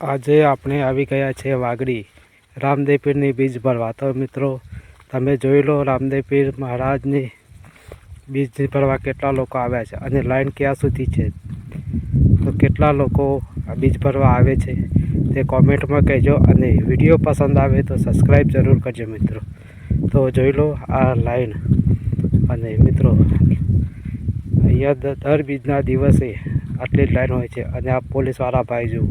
આજે આપણે આવી ગયા છે વાગડી. રામદેવ પીરની બીજ ભરવા તો મિત્રો, તમે જોઈ લો રામદેવ પીર મહારાજની બીજ ભરવા કેટલા લોકો આવ્યા છે અને લાઈન ક્યાં સુધી છે? તો કેટલા લોકો આ બીજ ભરવા આવે છે તે કોમેન્ટમાં કહેજો અને વીડિયો પસંદ આવે તો સબસ્ક્રાઈબ જરૂર કરજો મિત્રો. તો જોઈ લો આ લાઈન. અને મિત્રો, અહીંયા દર બીજના દિવસે આટલી જ લાઈન હોય છે અને આ પોલીસવાળા ભાઈ જુઓ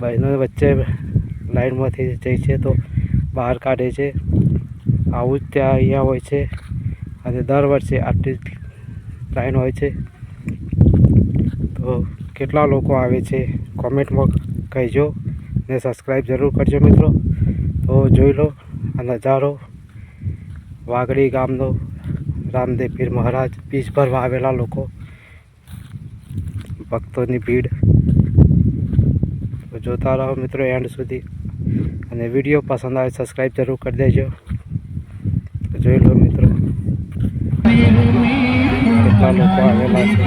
બહેનો વચ્ચે લાઈનમાંથી જાય છે તો બહાર કાઢે છે. આવું જ ત્યાં અહીંયા હોય છે. અને દર વર્ષે આટલી લાઈન હોય છે. તો કેટલા લોકો આવે છે કોમેન્ટમાં કહેજો ને સબસ્ક્રાઈબ જરૂર કરજો મિત્રો. તો જોઈ લો આ નજારો. વાગડી ગામનો રામદેવ પીર મહારાજ ભરવા આવેલા લોકો. ભક્તોની ભીડ. તો જોતા રહો મિત્રો એન્ડ સુધી. અને વીડિયો પસંદ આવે સબસ્ક્રાઈબ જરૂર કરી દેજો. તો જોઈ લો મિત્રો. કેટલા લોકો આવેલા છે.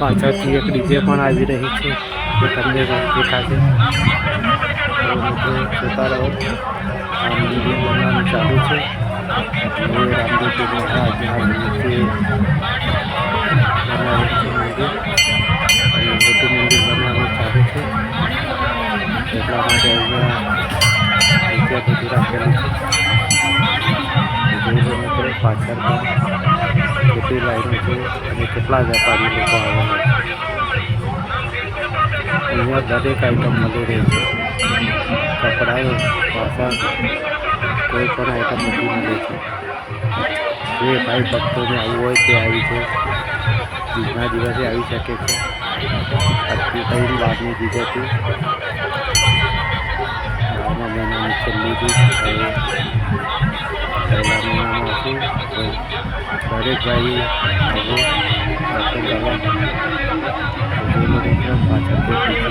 પાછળથી એક ડીજે પણ આવી રહી છે જે તમને દેખાશે. જોતા રહો. ચાલુ છે. એ પાછળ પણ કેટલી લાઈનો છે અને કેટલા વેપારી લોકો આવેલા છે અહીંયા દરેક આઈટમ મળી રહી છે કપડાઓ વાસણ કોઈ પણ આઈટમ બધી મળે છે જે ભાઈ ભક્તોને આવવું હોય તે આવી છે. બીજના દિવસે આવી શકે છે. આજથી કઈ બારની દીધેથી બારમા મહિનાની છેલ્લી પહેલા મહિનામાં હતું તો દરેક ભાઈ હવે દર્શન કરવા. તો